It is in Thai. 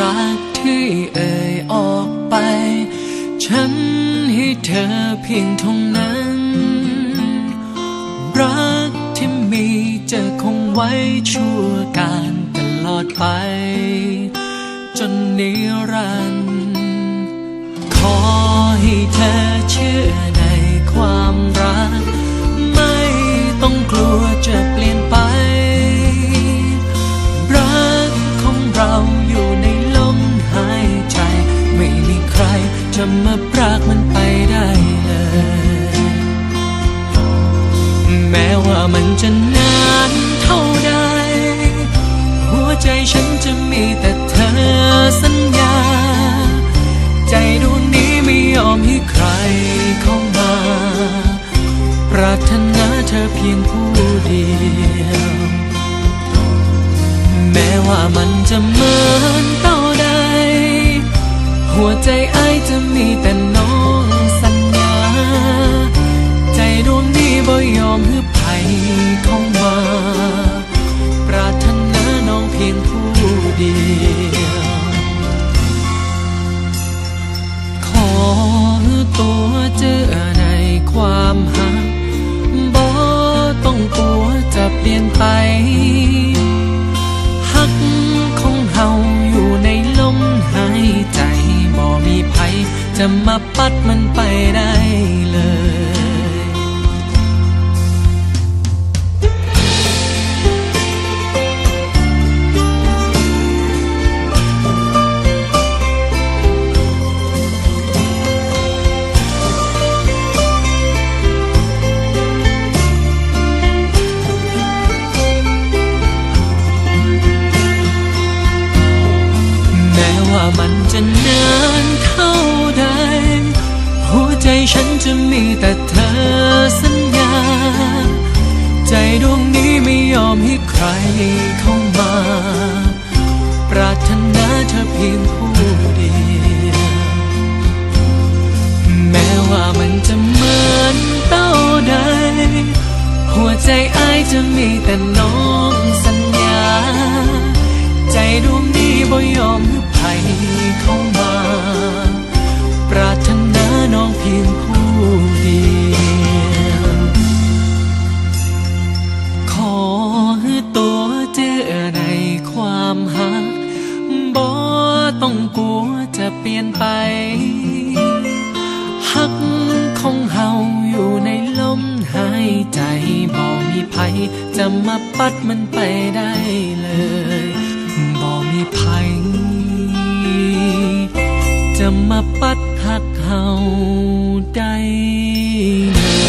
รักที่เอ่ยออกไป ฉันให้เธอเพียงเท่านั้น รักที่มีจะคงไว้ชั่วการตลอดไป จนนิรันดร์ขอให้เธอเชื่อ มาปรากมันไปได้เลย แม้ว่ามันจะนานเท่าใด หัวใจฉันจะมีแต่เธอสัญญา ใจดวงนี้ไม่ยอมให้ใครเข้ามา ปรารถนาเธอเพียงผู้เดียว แม้ว่ามันจะเหมือนเต่าใดหัวใจ จะมีแต่น้องสัญญา ใจดวงนี้บ่ยอมให้ไผเข้ามา ปรารถนาน้องเพียงผู้เดียว จะมาปัดมันไปได้เลยแม้ว่ามันจะนาน จะมีแต่เธอสัญญา ใจดวงนี้ไม่ยอมให้ใครเข้ามา ปรารถนาเธอเพียงผู้เดียว แม้ว่ามันจะเหมือนเต้าใด หัวใจอ้ายจะมีแต่น้องสัญญา ใจดวงนี้บ่ยอมให้ไผเข้ามา จะเปลี่ยนไปหักของเฮาอยู่ในลมหายใจบ่มีภัยจะมาปัดมันไปได้เลยบ่มีภัยจะมาปัดหักเฮาได้เลย